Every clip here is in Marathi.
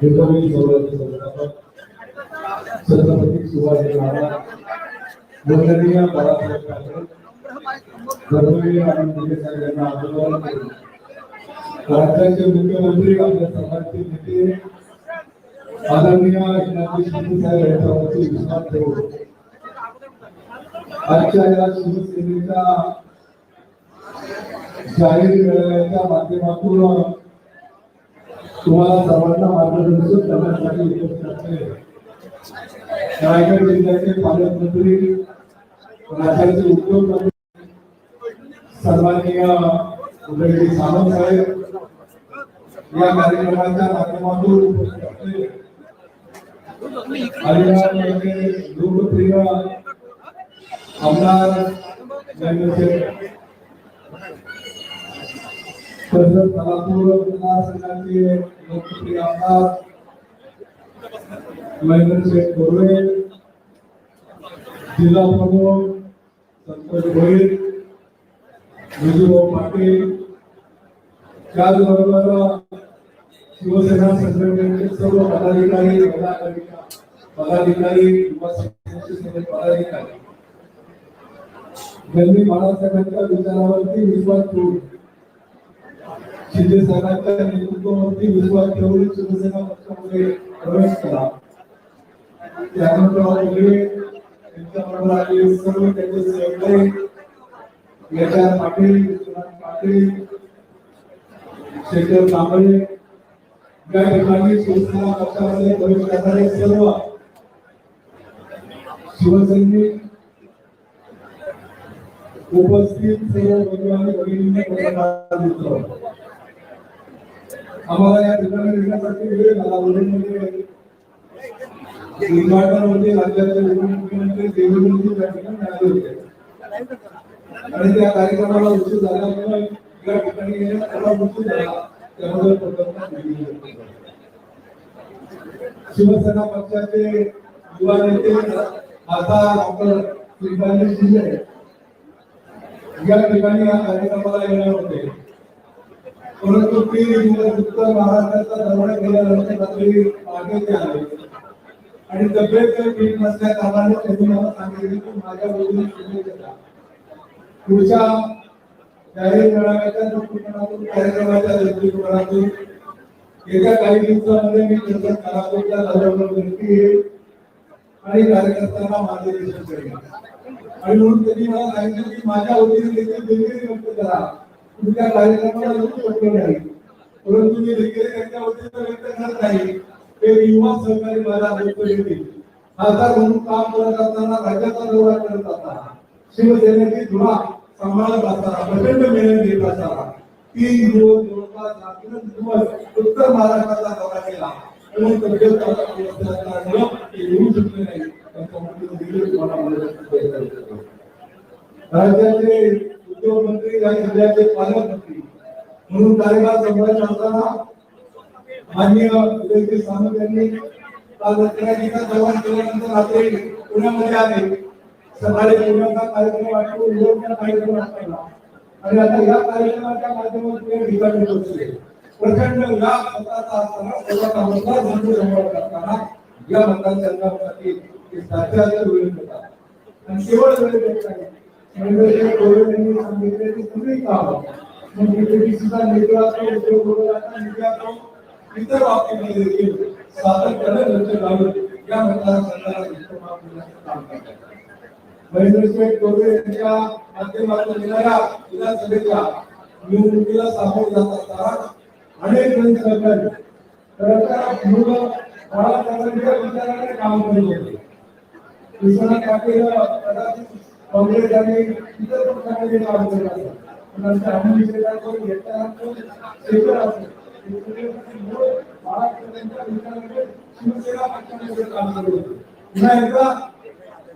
विक्रमी छत्रपती शिवाजी महाराज वंदनीय बाळासाहेब ठाकरे आणि राज्याचे मुख्यमंत्री आपल्या सर्वांचे नेते आदरणीय एकनाथजी साहेब यांच्यावरती विश्वास ठेवून आजच्या या शिवसेनेच्या जाहीर मेळाव्याच्या माध्यमातून तुम्हाला सर्वांना मार्गदर्शन करण्यासाठी रायगड जिल्ह्याचे पालकमंत्री राज्याचे उद्योगमंत्री सन्माननीय उदयजी सावंत साहेब या कार्यक्रमाच्या माध्यमातून लोकप्रिय आमदार तसंच सोलापूर मतदारसंघाचे लोकप्रिय आमदार महेंद्र शेठ बोर्वे जिल्हा प्रमुख संतोष भोईर विजूभाऊ पाटील त्याचबरोबर शिवसेना संघटनेचे सर्व पदाधिकारी पदाधिकारी युवा पदाधिकारी ज्यांनी बाळासाहेबांच्या विचारावरती विश्वास ठेवून शिंदे साहेबांच्या नेतृत्वावरती विश्वास ठेवून शिवसेना पक्षामध्ये प्रवेश केला त्यानंतर त्यांच्याबरोबर आलेले सर्व त्यांचे सहकारी यशा पाटील विश्वनाथ पाटील शेखर कांबळे या ठिकाणी शिवसेना पक्षामध्ये प्रवेश करणारे सर्व शिवसैनिक उपस्थित सर्व बंधू आणि भगिनींनी मित्र आम्हाला या ठिकाणी येण्यासाठी वेळ झाला. वडीलमध्ये उद्घाटन होते राज्याचे देवेंद्रजी ठिकाणी आले होते. आणि त्या कार्यक्रमाला उशीर झाल्यामुळे या ठिकाणी येण्यास उशीर झाला. शिवसेना पक्षाचे युवा नेते आता डॉक्टर श्रीकांत शिंदे या ठिकाणी या कार्यक्रमाला येणार होते. परंतु ते दिवस उत्तर महाराष्ट्राचा दौरा केल्यानंतर रात्री मागे आले आणि तब्येत ठीक नसल्या कारणाने त्यांनी मला सांगितले की माझ्या मुलीने शिंदे पुढच्या जाहीर मेळाव्याच्या दृष्टिकोनातून कार्यक्रमाच्या दृष्टिकोनातून येत्या काही दिवसामध्ये मी त्यांचा करापूरच्या दौऱ्यावर विनंती येईल आणि कार्यकर्त्यांना मार्गदर्शन करेन आणि म्हणून त्यांनी मला सांगितलं की माझ्या वतीने देखील दिल्ली व्यक्त करा. तुमच्या कार्यक्रमाला येऊ नाही परंतु मी दिलगिरी त्यांच्या वतीने व्यक्त करत नाही ते युवा सहकारी मला व्यक्त येतील खासदार म्हणून काम करत असताना राज्याचा दौरा करत असताना शिवसेनेची धुरा सांभाळत असताना प्रचंड मेहनत घेत असताना तीन दिवस जवळपास रात्रंदिवस दिवस उत्तर महाराष्ट्राचा दौरा केला. म्हणून तब्येत असल्यामुळं ते येऊ शकले नाही. त्यांच्यामुळे दिल्ली तुम्हाला राज्याचे उद्योगमंत्री आणि जिल्ह्याचे पालकमंत्री. म्हणून कार्यभार सांभाळत असताना माननीय उदयजी सामंत यांनी काल रत्नागिरीचा दौरा केल्यानंतर रात्री पुण्यामध्ये आले. सकाळी पुण्याचा कार्यक्रम आटपून उद्योगचा कार्यक्रम असताना आणि आता या कार्यक्रमाच्या माध्यमातून या ठिकाणी पोहोचले प्रचंड या मताचा असताना स्वतःचा मतदार संघ संभाळत असताना या मतदारसंघासाठी ते साध्याचे वेळ होता आणि केवळ वेळ देत नाही म्हणजे सांगितले की तुम्ही काम हो? मग बीजेपीचा उद्योग इतर बाबतीमध्ये देखील सातत्याने लक्ष लावून या मतदारसंघाला काम करतात. यांच्या माध्यमातून येणाऱ्या विधानसभेच्या निवडणुकीला सामोरे जात असताना अनेक जण सहकारी खरंतर मुलं बाळासाहेबांच्या विचाराने काम करत होते. विश्वनाथ पाटील कदाचित काँग्रेस आणि इतर पक्षांमध्ये काम करत असतात पण नंतर आम्ही मूळ शिवसेना पक्षामध्ये काम करत होते. पुन्हा एकदा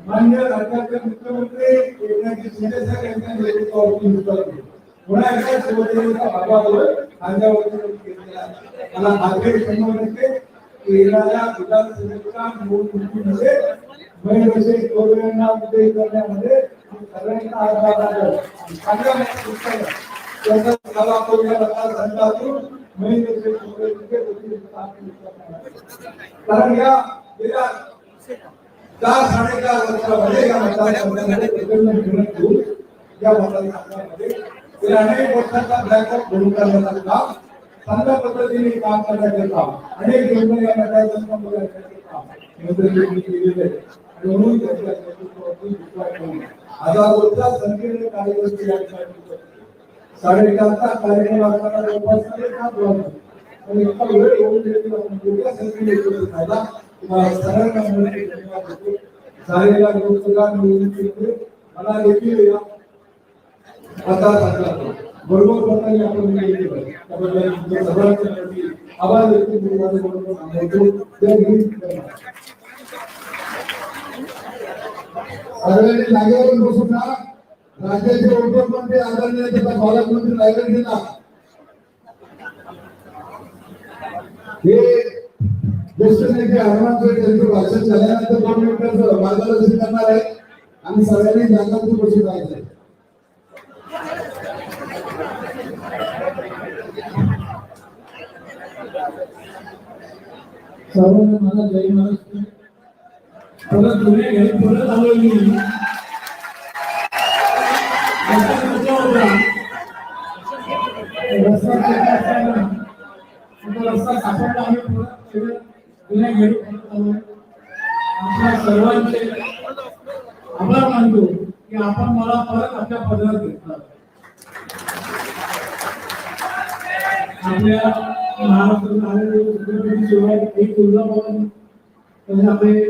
मान्य राज्याचे मुख्यमंत्री एकनाथ शिंदे साहेब यांच्या नेतृत्वावरती पुन्हा एकदा शिवसेनेचा भागावर खांद्यावरती मला की येणाऱ्या विधानसभेच्या निवडणुकीमध्ये महेंद्रसिंग टोळे यांना विजयी करण्यामध्ये सगळ्यांचा हातभार लागेल. आणि सगळ्या पक्षाला त्याचा सभा कोणत्या मतदारसंघातून महेंद्रसिंग टोळे विजय कारण या गेल्या चार साडेचार वर्षामध्ये या मतदारसंघामध्ये प्रचंड घेऊन या मतदारसंघामध्ये गेल्या अनेक वर्षाचा ब्लॅकआउट भरून काढण्याचं काम चांगल्या पद्धतीने काम करण्याकरता अनेक योजना या आणि म्हणून हजारोच्या संख्येने कार्यकर्ते या ठिकाणी साडेचारचा कार्यक्रम असताना जवळपास साडेसात पण इतका वेळ होऊन संख्येने तुम्हाला मला देखील आता सांगतो बरोबर प्रकारे आपण विजयी केलं. त्याबद्दल तुमच्या सर्वांचे प्रति आभार व्यक्त करून माझे मनोरंजन थांबवतो. जय हिंद, जय महाराष्ट्र. जागेवर बसून ना राज्याचे उपमुख्यमंत्री आदरणीय तथा पालकमंत्री रायगडजींना हे ज्येष्ठ नेते हनुमानकडे त्यांचं भाषण झाल्यानंतर दोन मिनिटांचं मार्गदर्शन करणार आहे आणि सगळ्यांनी जागावरती बसून राहायचं आहे. सर्वांना मला जय महाराष्ट्र परत जुने घरी परत आलो मी. रस्ता रस्ता सापडला आम्ही परत घरी परत आलो आपल्या सर्वांचे आभार मानतो की आपण मला परत आपल्या पदरात घेतला. आपल्या एक आपले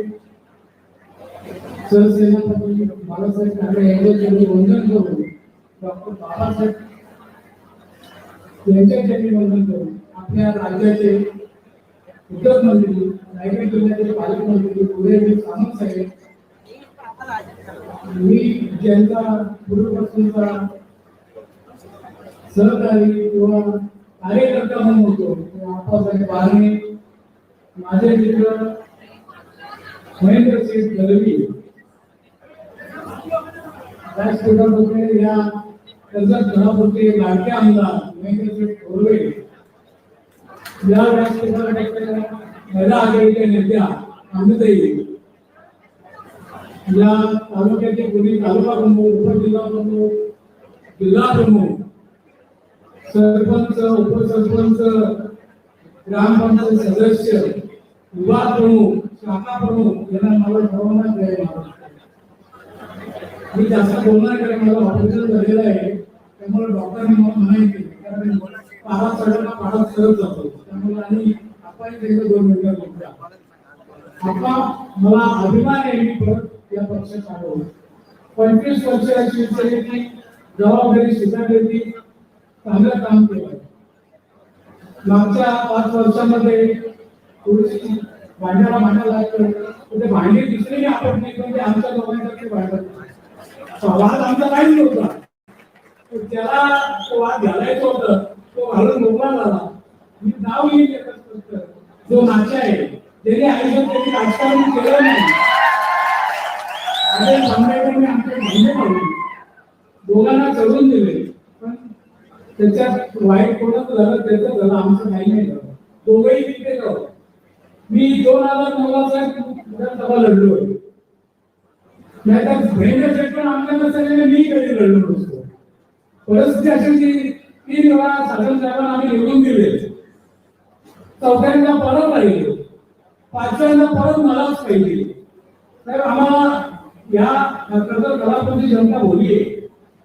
सरसेनापती बाळासाहेब ठाकरे वंदन डॉक्टर बाबासाहेब वंदन आपल्या राज्याचे उद्योगमंत्री रायगड जिल्ह्याचे पालकमंत्री उदयजी सामंत साहेब मी ज्यांचा सहकारी किंवा कार्यकर्ता म्हणून होतो. आप्पासाहेब बारणे माझे मित्र महेंद्र सिंग दलवी होते या कर्जत घरापुरते लाडके आमदार महेंद्र सिंग थोरवे या राजकारणाच्या महिला आघाडीच्या नेत्या अमृताई या तालुक्याचे कोणी तालुका प्रमुख उपजिल्हा प्रमुख जिल्हा प्रमुख सरपंच उपसरपंच ग्रामपंचायत सदस्य युवा प्रमुख शाखा प्रमुख यांना मला सर्वांना द्यायला मी जास्त बोलणार कारण मला ऑपरेशन झालेलं आहे. त्यामुळे डॉक्टरांनी मला मनाई केली कारण पारा चढायला पारा सरत जातो. त्यामुळे आणि आपण त्यांचं दोन मिनिटं बोलता आता मला अभिमान आहे मी परत या पक्षात आलो. पंचवीस वर्ष शिवसेनेची जबाबदारी स्वीकारली चांगलं काम केलं. मागच्या पाच वर्षामध्ये थोडीशी भांड्याला भांडा लागलं. ते म्हणजे भांडी दुसरीही आपण नाही म्हणजे आमच्या दोघांसाठी भांडत वाद आमचा काहीच नव्हता. त्याला तो वाद घालायचा होता तो घालून मोकळा झाला. मी नाव येईल जो नाचा आहे ज्याने आयुष्यात त्यांनी राजकारण केलं नाही. असे सांगायचे म्हणजे आमचे भांडे पडले दोघांना चढून दिले त्याच्यात वाईट कोणाचं झालं त्याचं झालं आमचं काही नाही झालं. दोघंही तिथे जाऊ. मी दोन हजार नऊला विधानसभा लढलो नाहीतर भयंकर शेटकर आमच्या नसल्याने मी कधी लढलो नसतो. परिस्थिती अशी की तीन वेळा साधन साहेबांना आम्ही निवडून दिले. चौथ्यांदा परत राहिले पाचव्यांदा परत मलाच पाहिजे. तर आम्हाला या कर्जत कलापती जनता बोलली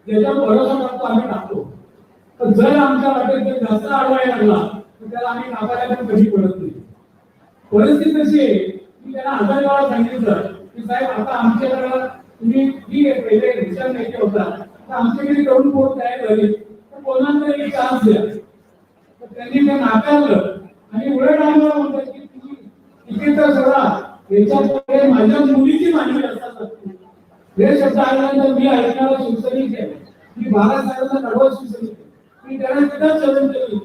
त्याच्यावर भरोसा टाकतो आम्ही टाकतो. तर जर आमच्या वाटेत जर जास्त आडवा लागला तर त्याला आम्ही नाकारायला पण कधी पडत नाही. परिस्थिती कशी आहे की त्याला हजार वेळा सांगितलं की साहेब आता आमच्याकडे तुम्ही ठीक आहे पहिले रिक्षा नेते होता तर आमच्याकडे तरुण पोट तयार झाली. तर कोणाला तरी चान्स द्या. तर त्यांनी ते नाकारलं आणि उलट आम्हाला म्हणतात की तुम्ही तिकीट तर सगळा याच्यात माझ्या मुलीची मांडणी असतात. हे शब्द आल्यानंतर मी ऐकणारा शिवसैनिक आहे. मी बाळासाहेबांना कडवं शिवसैनिक आहे. मी त्यांना तिथंच चलन केली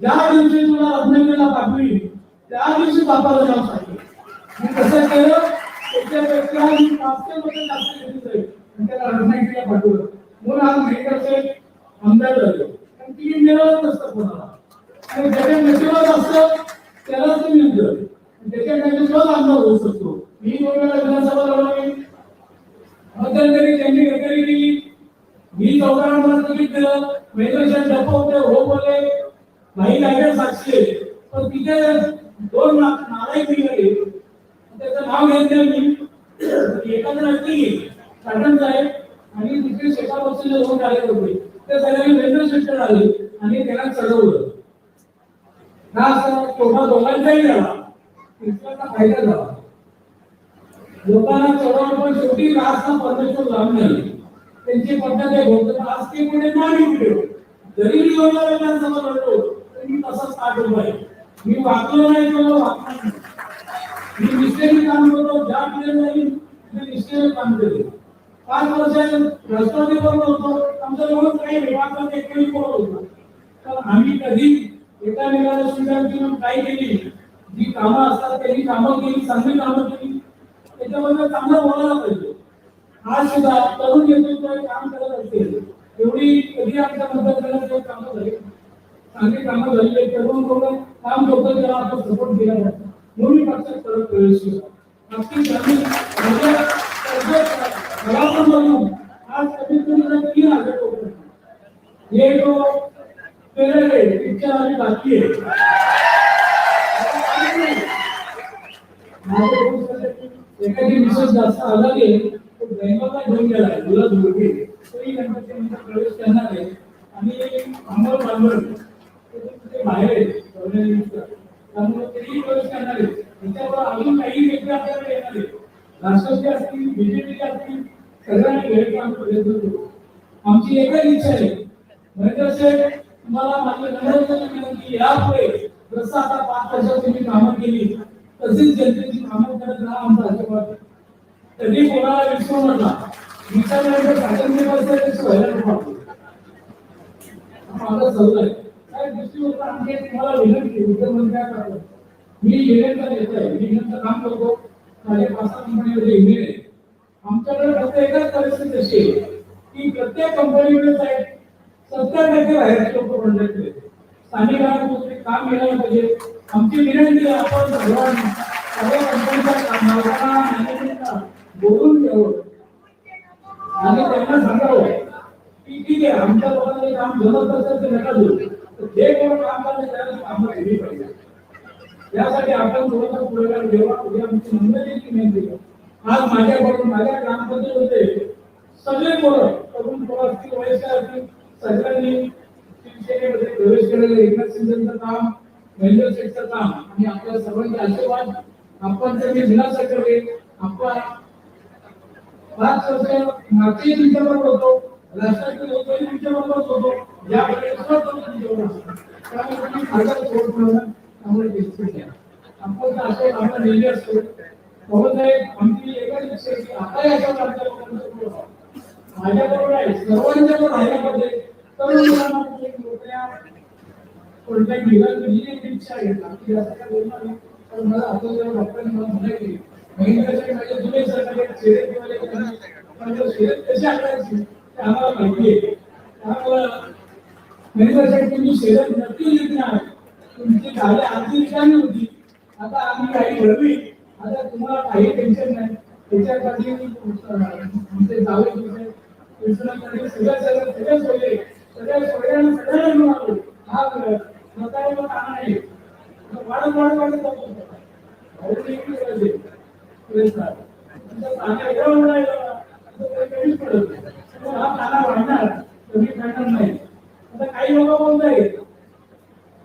ज्या दिवशी तुला रत्नागिरीला पाठवी त्या दिवशी बापाला जाऊन सांगितलं मी कसं केलं? त्याच्यापेक्षा मी पाचशे मध्ये जास्त घेतली. जाईल त्याला रत्नागिरीला पाठवलं. म्हणून आज मेडिकलचे आमदार झाले. कारण ती मिळवत नसतं कोणाला. आणि ज्याच्या नशिबात असतं त्यालाच ते मिळतं त्याच्यामध्ये नशिबात आमदार होऊ शकतो. मी दोन वेळा विधानसभा लढवली मध्यंतरी त्यांनी गडकरी केली. मी चौदा नंबर बघितलं मेजरशन डप्प होते हो बोलले नाही लागेल साक्षी. पण तिथे दोन ना- नालायक निघाले त्याचं नाव घेतलं मी. एखादं नक्की कारण साहेब आणि तिथे शेतापासून लोक आले होते. ते सगळ्यांनी मेजर शिफ्टर आले आणि त्यांना चढवलं. हा असा तोटा दोघांचाही झाला. कृष्णाचा फायदा झाला लोकांना चढवलं पण शेवटी रास्ता परमेश्वर लावून झाली त्यांची पद्धत आहे होत आज ते म्हणजे नॉन व्हिडिओ जरी मी दोन विधानसभा लढलो तरी मी तसाच ताट आहे. मी वागलो नाही तर वागणार नाही. मी निष्ठेने काम करतो ज्या पिढीला नाही मी निष्ठेने काम केले पाच वर्ष राष्ट्रवादी बरोबर होतो? आमचं एवढं काही विभागात एकही कोण होता तर आम्ही कधी एका निघाला स्वीकार घेऊन काय केली जी कामं असतात त्यांनी कामं केली चांगली कामं केली. त्याच्यामध्ये चांगलं बोलायला पाहिजे. आज सुद्धा तरुण नेतृत्व काम करत असेल एवढी कधी आमच्या मतदारसंघात कामं झाली? चांगली कामं झाली तरुण लोक काम लोक त्याला आपण सपोर्ट केला जातो म्हणून पक्षात परत प्रवेश केला. नक्की आज कमीत कमी तीन हजार लोक हे जो बाकी आहे. एखादी विशेष जास्त आला आहे. तो घेऊन गेला तुला धुळके तरी गणपती मंदिरात प्रवेश करणार आहे आणि अंमल बांधवर ते बाहेर आहे त्यामुळे तेही प्रवेश करणार आहे त्याच्यावर अजून काही व्यक्ती आपल्याला येणार आहे राष्ट्रवादी असतील बीजेपी असतील सगळ्यांनी गैरकाम प्रयत्न करतो आमची एकच इच्छा आहे नरेंद्र साहेब तुम्हाला माझी नम्र विनंती यापुढे जसं आता पाच वर्षात तुम्ही कामं केली तशीच जनतेची कामं करत राहा आमचा आशीर्वाद त्यांनी कोणाला विसरू म्हणला विचारल्यानंतर स्वातंत्र्य असेल व्हायला नको माझा सल्ला आहे. काय दृष्टीवर आमचे तुम्हाला विनंती मुख्यमंत्री काय मी युनियनचा नेता आहे युनियनचं काम करतो. माझे पाच सहा कंपनीमध्ये युनियन आहे. आमच्याकडे फक्त एकच परिस्थिती अशी आहे की प्रत्येक कंपनीकडे साहेब सत्तर टक्के बाहेरचे लोक कॉन्ट्रॅक्ट आहेत स्थानिकांना काम मिळालं पाहिजे. आमची विनंती आपण सर्वांना सगळ्या कंपनीच्या मालकांना मॅनेजमेंटला बोलून घ्यावं आणि त्यांना सांगावं की ठीक आहे आमच्या लोकांना काम जमत असेल ते नका देऊ जे कोण काम करते त्याला काम केली पाहिजे. त्यासाठी आपण थोडंसं पुढाकार घेऊया उद्या आमची नम्रतेची विनंती आहे. आज माझ्याकडून माझ्या ग्रामपंचायत होते. सगळे पोरं तरुण पोरं असतील वयस्कर असतील सगळ्यांनी शिवसेनेमध्ये प्रवेश केलेले एकनाथ शिंदेचं काम महेंद्र शेठचं काम. आणि आपल्या सर्वांचे आशीर्वाद. आपण त्यांनी दिलासा करेल आपण पाच वर्ष मागचे तुमच्या होतो राष्ट्रातील लोकही तुमच्या होतो या त्यामुळे आपण असं नेहमी असतो. बाबासाहेब आमची एकच इच्छा की आता याच्या माझ्याबरोबर आहे सर्वांच्या बरोबर राहायला तरुण मुलांना कोणत्याही ही एक इच्छा आहे. बाकी काय बोलणार पण मला आता जर डॉक्टरांनी मला म्हणायची महिन्याचे म्हणजे माझे जुने माझ्या कशी आणायची आम्हाला माहिती आहे. त्यामुळं तुम्ही शेरेत नक्की लिहिणार तुमची गाडी आधी रिकामी होती. आता आम्ही काही घडवी. आता तुम्हाला काही टेन्शन नाही. त्याच्यासाठी जावे तुमचे सगळ्या सगळ्या सगळ्या सोयरे सगळ्या सोयऱ्यांना सगळ्यांना घेऊन आलो. हा स्वतःला पण आहे वाढत वाढत वाढत जातो. काही वाढणार नाही काही लोक बोलताय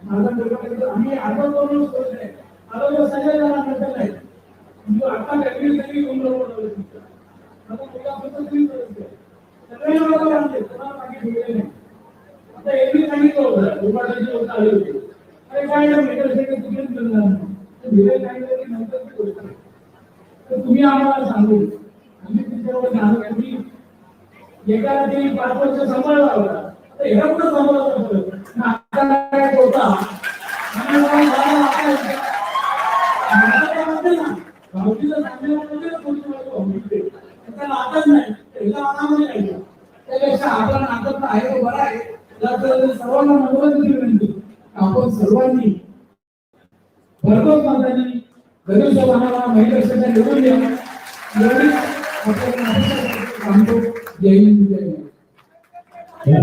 माझा मुलगा आम्ही आता दोन आता तो सगळ्या जणांना नंतर नाही आता काही तरी दोन आता मुलगा तुम्ही सगळे लोक कोणाला मागे ठेवले नाही आता एरवी सांगितलं होतं दुपारची लोक आले होते अरे काय तिकडेच मिळणार नाही. नंतर होतं. तर तुम्ही आम्हाला सांगू. आम्ही तुमच्यावर एका ते पाच वर्ष सांभाळला होता. आता ह्या कुठं सांभाळला होतं आता काय होता ना, भाऊजीला सांगण्यामध्ये म्हणजे कोणी मला भाऊजी नाही. त्याला अनामध्ये नाही. त्यापेक्षा आपला नातच आहे तो आहे. सर्वांना मनोरंजन विनंती म्हणजे आपण सर्वांनी. भरघोस मतांनी महिला निवडून द्या. एवढीच सांगतो जय हिंद. जय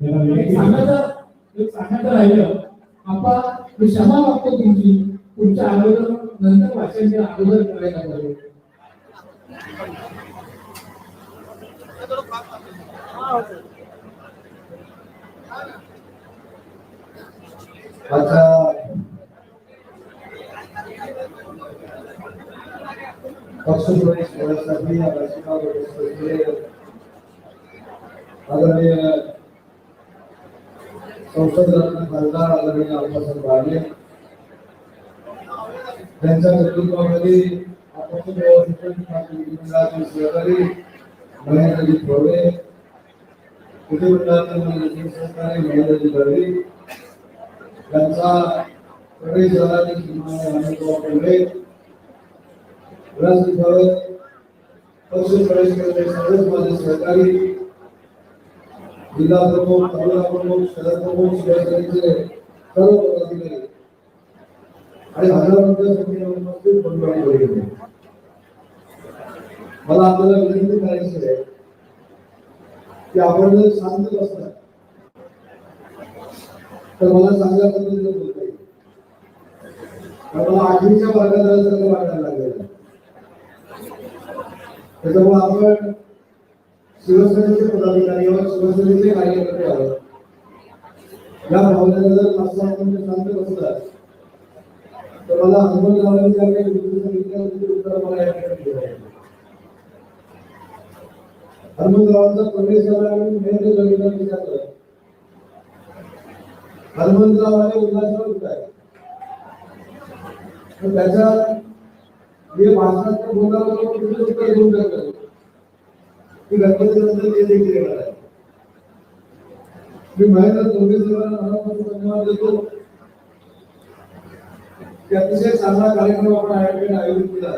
विनंती सांगायचं एक सांगायचं राहिलं. आपा मी क्षमा मागतो तुमची. तुमच्या अगोदर नंतर भाषणाच्या अगोदर करायला पाहिजे. आता पक्षप्रवेश करण्यासाठी या आदरणीय संसद रत्न खासदार आदरणीय त्यांच्या नेतृत्वामध्ये अपक्ष व्यवस्थापन सहकारी महेंद्रजी थोरवे महेंद्रजी बर्वे त्यांचा प्रवेश झाला ते श्रीमान अनुभव पडले व्यासपीठावर पक्ष प्रवेश करणे सर्वच माझे सहकारी जिल्हा प्रमुख तालुका प्रमुख शहर प्रमुख शिवसेनेचे सर्व पदाधिकारी. आणि हजारांच्या संख्येने उपस्थित मंडळी होईल मला आपल्याला विनंती करायची आहे की आपण जर शांत बसणार तर मला चांगल्या पद्धतीने बोलता येईल मला आठवीच्या वर्गात जायचं वाटायला लागलेलं त्याच्यामुळे आपण शिवसेनेचे पदाधिकारी आहोत शिवसेनेचे कार्यकर्ते आहोत. या भावनेला जर पाच आपण मिनिटं शांत बसला तर मला अनुभव लावण्याची ज्या काही गोष्टी सांगितल्या त्याची उत्तर मला या ठिकाणी द्यावी हनुमंतरावांचा प्रवेश झाला आणि मेहनत विचारलं हनुमंतरावाने उल्हासवर उठाय त्याच्या जे भाषणात बोलणार कुठे उत्तर घेऊन टाकलं. की गणपती नंतर ते देखील येणार आहे. मी महेंद्र जोगेश्वरांना मनापासून धन्यवाद देतो. की अतिशय चांगला कार्यक्रम आपण आयोजन आयोजित केला.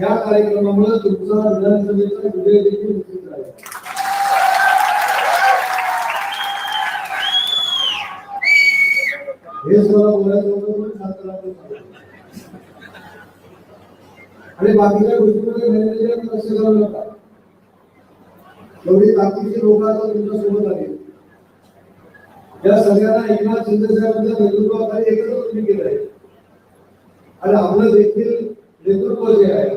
या कार्यक्रमामुळे तुमचा विधानसभेचा विजय देखील निश्चित झाला हे आणि बाकीच्या गोष्टीमध्ये मॅनेजर लक्ष घालू नका एवढी बाकीची लोक आता तुमच्यासोबत आली या सगळ्यांना एकनाथ शिंदे साहेबांच्या नेतृत्वाखाली एकत्र तुम्ही केलं आहे. आणि आपलं देखील नेतृत्व जे आहे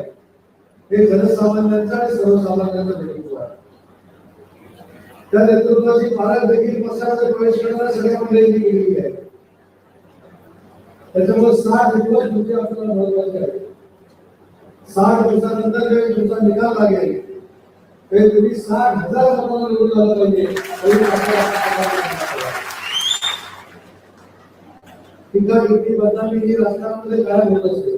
हे जनसामान्यांचं आणि सर्वसामान्यांचं नेतृत्व आहे. त्या नेतृत्वाची फारच देखील पक्षाचा प्रवेश करणाऱ्या सगळ्या मंडळींनी केलेली आहे. त्याच्यामुळे सहा दिवस तुमचे आपल्याला महत्त्वाचे आहे सहा दिवसानंतर काही तुमचा निकाल लागेल ते तुम्ही साठ हजार लोकांना निवडून आलं पाहिजे. एवढी बदनामी ही राजकारणामध्ये कायम होत असते.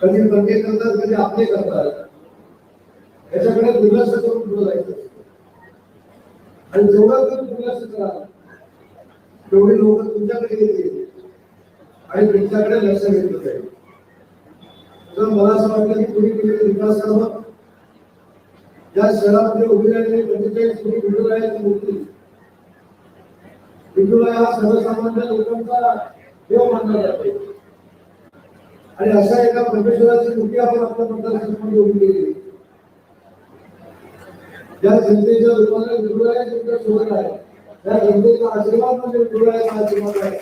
कधी पंखे करतात कधी आपले करतात. याच्याकडे दुर्लक्ष करून पुढे जायचं आणि जेवढं तुम्ही दुर्लक्ष कराल तेवढी लोक तुमच्याकडे येतील. आणि त्यांच्याकडे लक्ष घेतलं जाईल. तर मला असं वाटतं की तुम्ही केलेले विकास कामं या शहरामध्ये उभे राहिलेली पंचेचाळीस कोटी विठुरायाची मोठी विठुराय हा सर्वसामान्य लोकांचा देव मानला जातो. आणि अशा एका परमेश्वराची मूर्ती आपण आपल्या मतदारसंघामध्ये उभी केली. ज्या जनतेच्या लोकांना रूपाने विठुराया तुमच्यासोबत आहे. त्या जनतेचा आशीर्वाद म्हणजे विठुरायाचा आशीर्वाद आहे.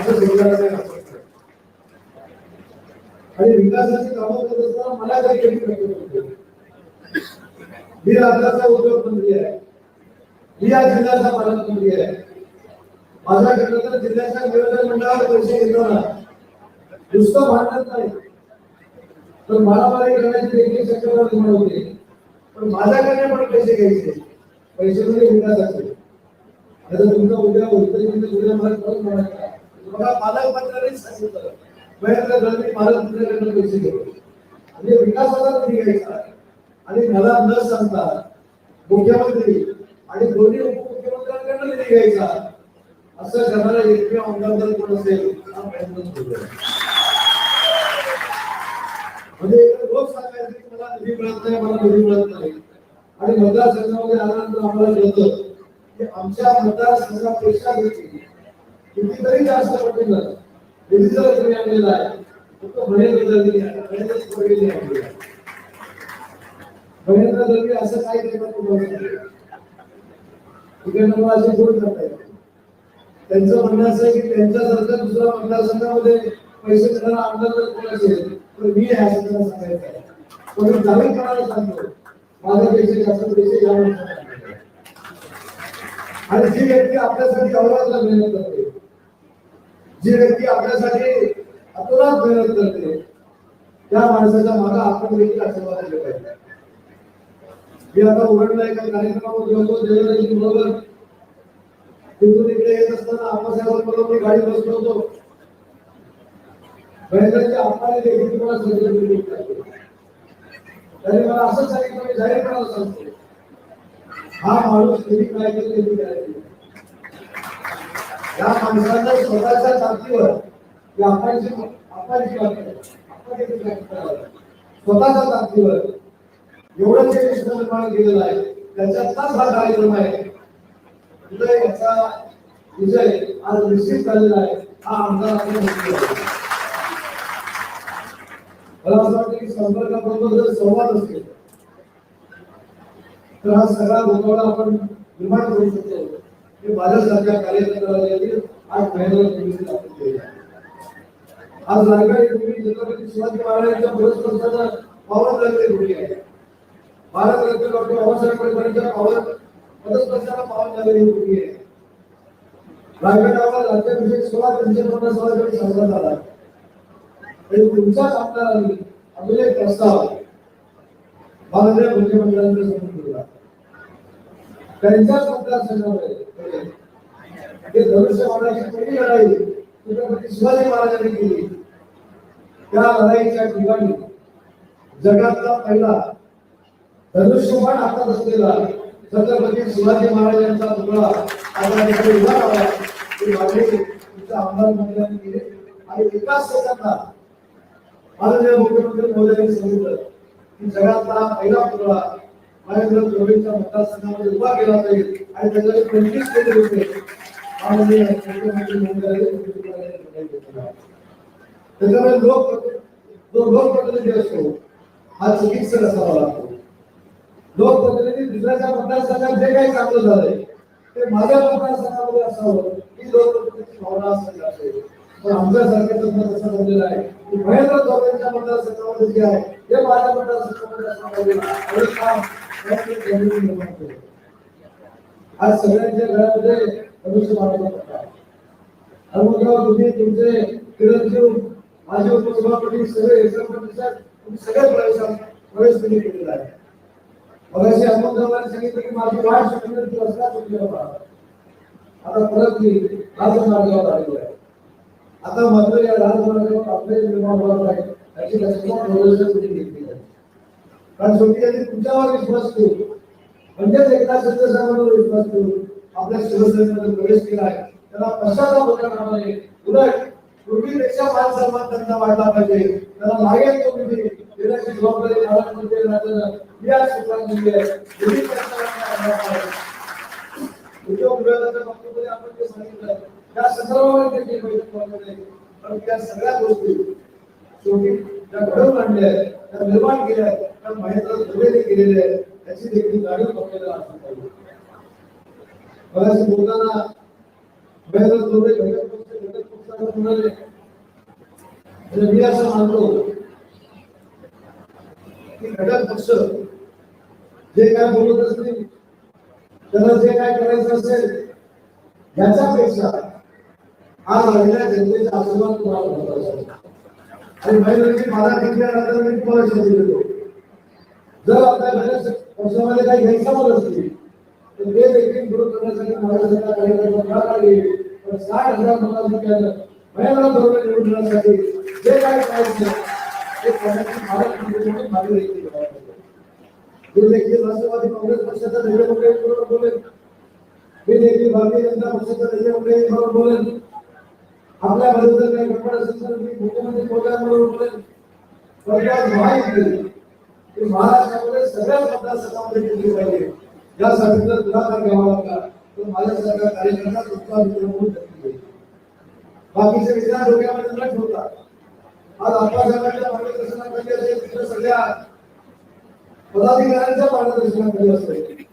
असं समजायचं आणि विकासाची कामं करत असताना मला काही कमी पडत मी राज्याचा उद्योगमंत्री आहे. मी या जिल्ह्याचा पालकमंत्री आहे. माझ्याकडे तर जिल्ह्याच्या नियोजन मंडळावर पैसे घेताना नुसतं भांडत नाही. तर मला मला करण्याची देखील शक्यता निर्माण होते. पण माझ्याकडे पण पैसे घ्यायचे. पैसे म्हणजे विकासाचे. आता तुमचा उद्या उत्तर म्हणजे उद्या मला परत म्हणायचा बघा पालकमंत्र्यांनी सांगितलं. महेंद्र दळवी पालकमंत्र्यांकडे पैसे घेतो. म्हणजे विकासाचा निधी घ्यायचा आणि मला न सांगता मुख्यमंत्री आणि दोन्ही उपमुख्यमंत्र्यांकडनं निधी घ्यायचा असं करणारा एकमेव आमदार कोण असेल हा प्रयत्न सुरू म्हणजे लोक सांगायचे की मला निधी मिळत नाही मला निधी मिळत नाही. आणि मतदारसंघामध्ये आल्यानंतर आम्हाला कळतं की आमच्या मतदारसंघापेक्षा कितीतरी जास्त पटीनं डिजिटल तुम्ही आणलेला आहे. फक्त महेंद्र महेंद्र आणलेला आहे. महेंद्र असं काय केलं तुम्हाला मला असे करता येईल त्यांचं म्हणणं असं आहे की त्यांच्यासारखं दुसऱ्या मतदारसंघामध्ये पैसे देणारा आमदार जर कोण असेल? तर मी आहे सांगायचं आहे. पण मी जाहीर करायला सांगतो. माझ्यापेक्षा जास्त पैसे या माणसाला आणि जी व्यक्ती आपल्यासाठी अवरात्र मेहनत करते जी व्यक्ती आपल्यासाठी अतोनात मेहनत करते त्या माणसाच्या मागा आपण देखील आशीर्वाद दिले पाहिजे. मी आता उघडला एका कार्यक्रमामध्ये होतो देवेंद्रजी बरोबर तिथून इकडे येत असताना आप्पासाहेबांबरोबर मी गाडी बसलो होतो. महेंद्रजी आपल्याला देखील तुम्हाला सर्टिफिकेट पाहिजे त्याने मला असं सांगितलं मी जाहीर करायला सांगतो. हा माणूस कधी काय केलं ते मी काय केलं या माणसानं स्वतःच्या ताकदीवर या स्वतःच्या ताकदीवर एवढं जे विश्व निर्माण केलेलं आहे त्याच्यातलाच हा कार्यक्रम आहे? तिथे याचा विजय आज निश्चित झालेला आहे. हा आमदार आपण मला असं वाटतं की संपर्काबरोबर जर संवाद असेल तर हा सगळा गोंधळ आपण निर्माण करू शकतो. की माझ्यासारख्या कार्यकर्त्याला आज महिला आज राजगड छत्रपती शिवाजी महाराजांच्या पुरस्कारानं पावन लागते भूमी आहे भारत रत्न डॉक्टर बाबासाहेब आंबेडकरांच्या पावन पदस्पर्शाला पावन झालेली भूमी आहे रायगडावर राज्याभिषेक सोळा तीनशे पन्नास सोळाकडे साजरा झाला. आणि तुमच्याच आमदारांनी आपले प्रस्ताव भारतीय मुख्यमंत्र्यांच्या समोर ठेवला त्यांच्याच मतदारसंघामध्ये हे धनुष्यबाणाची पहिली लढाई छत्रपती शिवाजी महाराजांनी केली. त्या लढाईच्या ठिकाणी जगातला पहिला धनुष्यबाण हातात असलेला छत्रपती शिवाजी महाराजांचा तुकडा आता इकडे उभा राहिला. ते आमदार मंडळाने केले. आणि एकाच सेकंदात माननीय मुख्यमंत्री महोदयांनी सांगितलं की जगातला पहिला पुतळा महेंद्र जोडीच्या मतदारसंघामध्ये उभा केला जाईल आणि त्याच्यावर पंचवीस कोटी रुपये माननीय त्याच्यामुळे लोक जो लोकप्रतिनिधी असतो हा चिकित्सक असावा लागतो. लोकप्रतिनिधी दुसऱ्याच्या मतदारसंघात जे काही चांगलं झालंय ते माझ्या मतदारसंघामध्ये असावं ही लोकप्रतिनिधी भावना असायला असेल. पण आमच्या सारख्या मत असं झालेलं आहे की महेंद्र चौधरीच्या मतदारसंघामध्ये जे आहे ते माझ्या मतदारसंघामध्ये असं झालेलं आहे निर्माण केलं. आज सगळ्यांच्या घरामध्ये मनुष्य मानला जातात हनुमंतराव तुम्ही तुमचे चिरंजीव माझे उपसभापती सगळे सरपंच तुम्ही सगळे प्रवेशात प्रवेश तुम्ही केलेला आहे मगाशी हनुमंतरावांनी सांगितलं की माझी वाट सुटली तू असला तुमच्या होता आता परत मी राजमार्गावर आलेलो आहे आता मात्र या राजमार्गावर आपले निर्माण होणार आहे त्याची लक्षात प्रवेश तुम्ही घेतली कारण शेवटी तुमच्यावर विश्वास ठेवू म्हणजेच एकदा सत्तेसाहेबांवर विश्वास ठेवून आपल्या शिवसेनेमध्ये प्रवेश केला आहे. त्याला कशाचा होता कामा उलट पूर्वीपेक्षा मान सन्मान त्यांना वाढला पाहिजे. त्याला लागेल तो निधी देण्याची जबाबदारी राज्यानं मी आज स्वीकारली आहे. दोन्ही उद्योग विभागाच्या बाबतीमध्ये आपण जे सांगितलं त्या संदर्भावर देखील बैठक आहे. पण त्या सगळ्या गोष्टी शेवटी ज्या घडवून आणल्या आहेत, त्या निर्माण केल्या आहेत, त्या महेंद्र धुळेने त्याची देखील जाणीव आपल्याला असली पाहिजे बोलताना महेंद्र घटक पक्ष घटक पक्षाला म्हणाले मी असं मानतो की घटक पक्ष जे काय बोलत असतील त्याला जे काय करायचं असेल याच्यापेक्षा आज राहिल्या जनतेचा आशीर्वाद तुम्हाला आणि महिलांची मला घेतल्यानंतर मी तुम्हाला शब्द देतो. जर आपल्या बऱ्याच पक्षामध्ये काही गैरसमज असतील तर ते देखील दूर करण्यासाठी महाराष्ट्राच्या काही पुढाकार घेईल पण साठ हजार मताधिक्यानं महेंद्र धोरण निवडण्यासाठी जे काय करायचं ते करण्याची भारत मंत्रिमंडळ मागे देखील मी देखील राष्ट्रवादी काँग्रेस पक्षाचा धैर्य मुंडे बरोबर बोलेन मी देखील भारतीय जनता पक्षाचा धैर्य मुंडे बरोबर बोलेन आपल्या बरोबर काही गडबड असेल तर मी मुख्यमंत्री मोदयांबरोबर बोलेन पण त्यात माहिती की महाराष्ट्रामध्ये सगळ्या मतदारसंघामध्ये केली पाहिजे. यासाठी जर पुढाकार घ्यावा लागला. तर माझ्यासारख्या कार्यकर्ता तुमचा मित्र म्हणून नक्की बाकीचे विचार डोक्यामध्ये न ठेवता आज आप्पासाहेबांच्या मार्गदर्शनाखाली असेल तिथं सगळ्या पदाधिकाऱ्यांच्या मार्गदर्शनाखाली असेल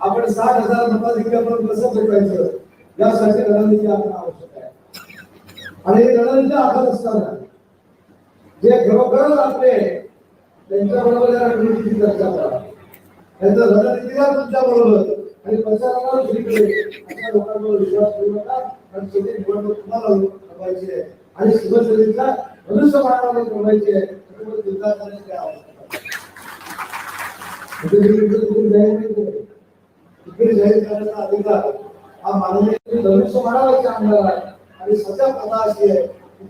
आपण साठ हजार मताधिक्यापर्यंत कसं पोहोचायचं यासाठी रणनीती आपण आवश्यक आहे. आणि रणनीती आखत असताना जे खरोखरच आपले त्यांच्या बरोबर या रणनीतीची चर्चा करा. रणनीतीला तुमच्या बरोबर आणि प्रचाराला दुसरीकडे अशा लोकांवर विश्वास ठेवू नका. कारण शेवटी निवडणूक तुम्हाला थांबायची आहे. आणि शिवसेनेचा मनुष्यबळाला थांबायची आहे. त्याच्यामुळे चिंता करण्याची आवश्यकता जाहीर करण्याचा अधिकार. हा माननीय धनुष्य मानावाचे आमदार आहे. आणि सध्या प्रथा अशी आहे.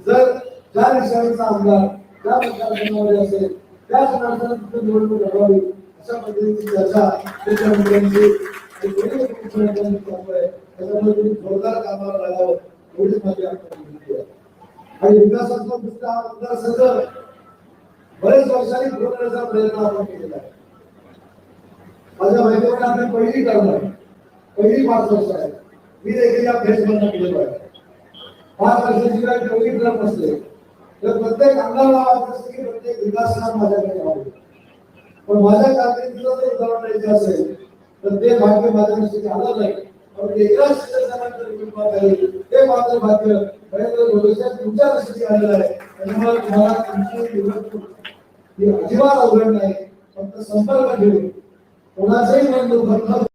जर ज्या निशाणीचा आमदार ज्या मतदारसंघामध्ये असेल त्याच निवडणूक लढवावी अशा पद्धतीची चर्चा मुख्यमंत्र्यांची आणि चालू आहे. त्याच्यामुळे तुम्ही जोरदार कामाला लागावं एवढीच माझी आणि विकासात्मक दृष्ट्या हा मतदारसंघ बरेच वर्षांनी घडवण्याचा प्रयत्न आपण केलेला आहे. माझ्या माहितीवर आपली पहिली टर्म आहे. पहिली पाच वर्ष आहे. मी देखील या फेस बंद केलेलो आहे. पाच वर्षाची काय तेवढी टर्म असते तर प्रत्येक अंगाला वाटत विकास काम माझ्याकडे यावे पण माझ्या कारकिर्दीचं जर उदाहरण द्यायचं असेल तर ते भाग्य माझ्या आलं नाही. पण एकनाथ शिंदेसाहेबांच्या नेतृत्वाखाली ते माझं भाग्य नरेंद्र मोदीच्या तुमच्या लक्षात आलेलं आहे त्याच्यामुळे तुम्हाला तुमची निवडणूक ही अजिबात अवघड नाही. फक्त संपर्क ठेवून कोणाचंही मन दुखत